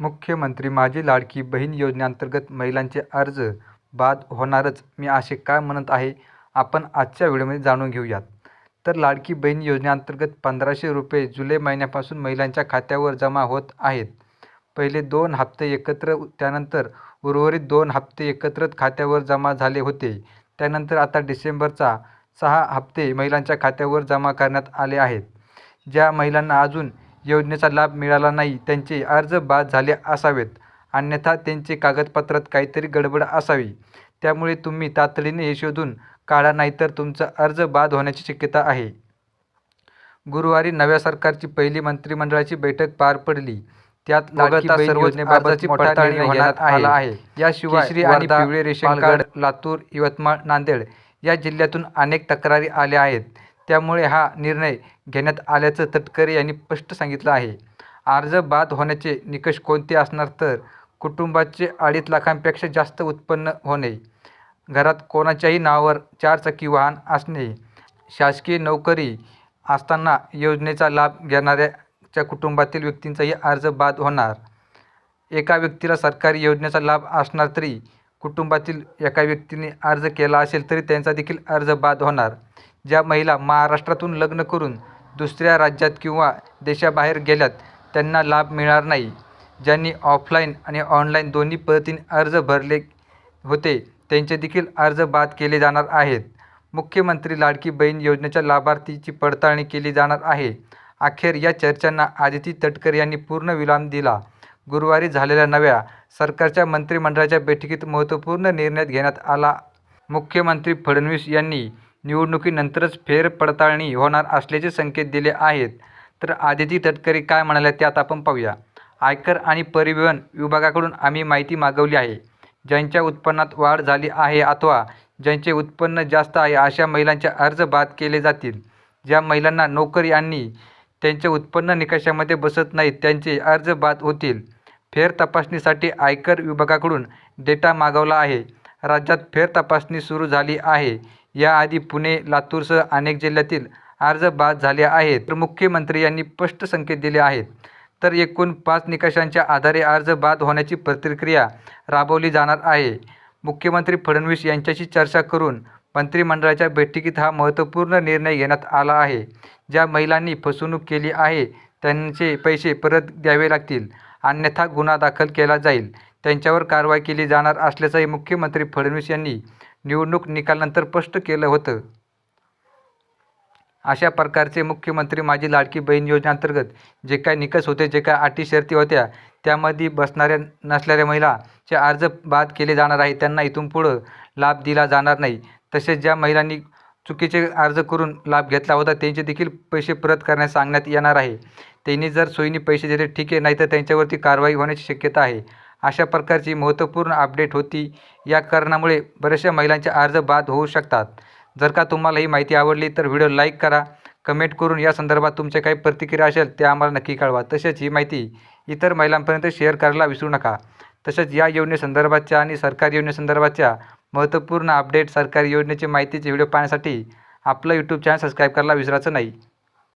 मुख्यमंत्री माझी लाडकी बहीण योजनेअंतर्गत महिलांचे अर्ज बाद होणारच मी असे काय म्हणत आहे आपण आजच्या व्हिडिओमध्ये जाणून घेऊयात. तर लाडकी बहीण योजनेअंतर्गत पंधराशे रुपये जुलै महिन्यापासून महिलांच्या खात्यावर जमा होत आहेत. पहिले दोन हप्ते एकत्र त्यानंतर उर्वरित दोन हप्ते एकत्र खात्यावर जमा झाले होते. त्यानंतर आता डिसेंबरचा सहा हप्ते महिलांच्या खात्यावर जमा करण्यात आले आहेत. ज्या महिलांना अजून योजनेचा लाभ मिळाला नाही त्यांचे अर्ज बाद झाले असावेत. अन्यथा त्यांचे कागदपत्रात काहीतरी गडबड असावी. त्यामुळे तुम्ही तातडीने हे शोधून काढा नाहीतर तुमचा अर्ज बाद होण्याची शक्यता आहे. गुरुवारी नव्या सरकारची पहिली मंत्रिमंडळाची बैठक पार पडली. त्यात वगळता सर्व योजनेबाबतची पडताळणी होण्यात आला आहे. याशिवाय श्री आणि पिवळे रेशन कार्ड लातूर यवतमाळ नांदेड या जिल्ह्यातून अनेक तक्रारी आल्या आहेत. त्यामुळे हा निर्णय घेण्यात आल्याचं तटकरे यांनी स्पष्ट सांगितलं आहे. अर्ज बाद होण्याचे निकष कोणते असणार तर कुटुंबाचे अडीच लाखांपेक्षा जास्त उत्पन्न होणे. घरात कोणाच्याही नावावर चारचाकी वाहन असणे. शासकीय नोकरी असताना योजनेचा लाभ घेणाऱ्याच्या कुटुंबातील व्यक्तींचाही अर्ज बाद होणार. एका व्यक्तीला सरकारी योजनेचा लाभ असणार तरी कुटुंबातील एका व्यक्तीने अर्ज केला असेल तरी त्यांचा देखील अर्ज बाद होणार. ज्या महिला महाराष्ट्रातून लग्न करून दुसऱ्या राज्यात किंवा देशाबाहेर गेल्यात त्यांना लाभ मिळणार नाही. ज्यांनी ऑफलाईन आणि ऑनलाईन दोन्ही पद्धतीने अर्ज भरले होते त्यांचे देखील अर्ज बाद केले जाणार आहेत. मुख्यमंत्री लाडकी बहीण योजनेच्या लाभार्थीची पडताळणी केली जाणार आहे. अखेर या चर्चांना आदिती तटकर यांनी पूर्ण विराम दिला. गुरुवारी झालेल्या नव्या सरकारच्या मंत्रिमंडळाच्या बैठकीत महत्त्वपूर्ण निर्णय घेण्यात आला. मुख्यमंत्री फडणवीस यांनी निवडणुकीनंतरच फेरपडताळणी होणार असल्याचे संकेत दिले आहेत. तर आदिती तटकरे काय म्हणाल्या ते आता आपण पाहूया. आयकर आणि परिवहन विभागाकडून आम्ही माहिती मागवली आहे. ज्यांच्या उत्पन्नात वाढ झाली आहे अथवा ज्यांचे उत्पन्न जास्त आहे अशा महिलांचे अर्ज बाद केले जातील. ज्या महिलांना नोकरी आणि त्यांचे उत्पन्न निकषामध्ये बसत नाहीत त्यांचे अर्ज बाद होतील. फेर तपासणीसाठी आयकर विभागाकडून डेटा मागवला आहे. राज्यात फेर तपासणी सुरू झाली आहे. याआधी पुणे लातूरसह अनेक जिल्ह्यातील अर्ज बाद झाले आहेत. तर मुख्यमंत्री यांनी स्पष्ट संकेत दिले आहेत. तर एकूण पाच निकषांच्या आधारे अर्ज बाद होण्याची प्रतिक्रिया राबवली जाणार आहे. मुख्यमंत्री फडणवीस यांच्याशी चर्चा करून मंत्रिमंडळाच्या बैठकीत हा महत्त्वपूर्ण निर्णय घेण्यात आला आहे. ज्या महिलांनी फसवणूक केली आहे त्यांचे पैसे परत द्यावे लागतील. अन्यथा गुन्हा दाखल केला जाईल. त्यांच्यावर कारवाई केली जाणार असल्याचंही मुख्यमंत्री फडणवीस यांनी निवडणूक निकालानंतर स्पष्ट केलं होतं. अशा प्रकारचे मुख्यमंत्री माझी लाडकी बहीण योजनेअंतर्गत जे काय निकष होते जे काय अटी शर्ती होत्या त्यामध्ये बसणाऱ्या नसलेल्या महिलाचे अर्ज बाद केले जाणार आहे त्यांना इथून पुढं लाभ दिला जाणार नाही. तसेच ज्या महिलांनी चुकीचे अर्ज करून लाभ घेतला होता त्यांचे देखील पैसे परत करण्यास सांगण्यात येणार आहे. त्यांनी जर सोयीने पैसे दिले ठीक आहे. नाही तर त्यांच्यावरती कारवाई होण्याची शक्यता आहे. अशा प्रकारची महत्त्वपूर्ण अपडेट होती. या कारणामुळे बऱ्याचशा महिलांचे अर्ज बाद होऊ शकतात. जर का तुम्हाला ही माहिती आवडली तर व्हिडिओ लाईक करा. कमेंट करून या संदर्भात तुमच्या काही प्रतिक्रिया असेल त्या आम्हाला नक्की कळवा. तसेच ही माहिती इतर महिलांपर्यंत शेअर करायला विसरू नका. तसेच या योजनेसंदर्भातच्या आणि सरकारी योजनेसंदर्भातच्या महत्त्वपूर्ण अपडेट सरकारी योजनेची माहितीचे व्हिडिओ पाहण्यासाठी आपलं यूट्यूब चॅनल सबस्क्राईब करायला विसरायचं नाही.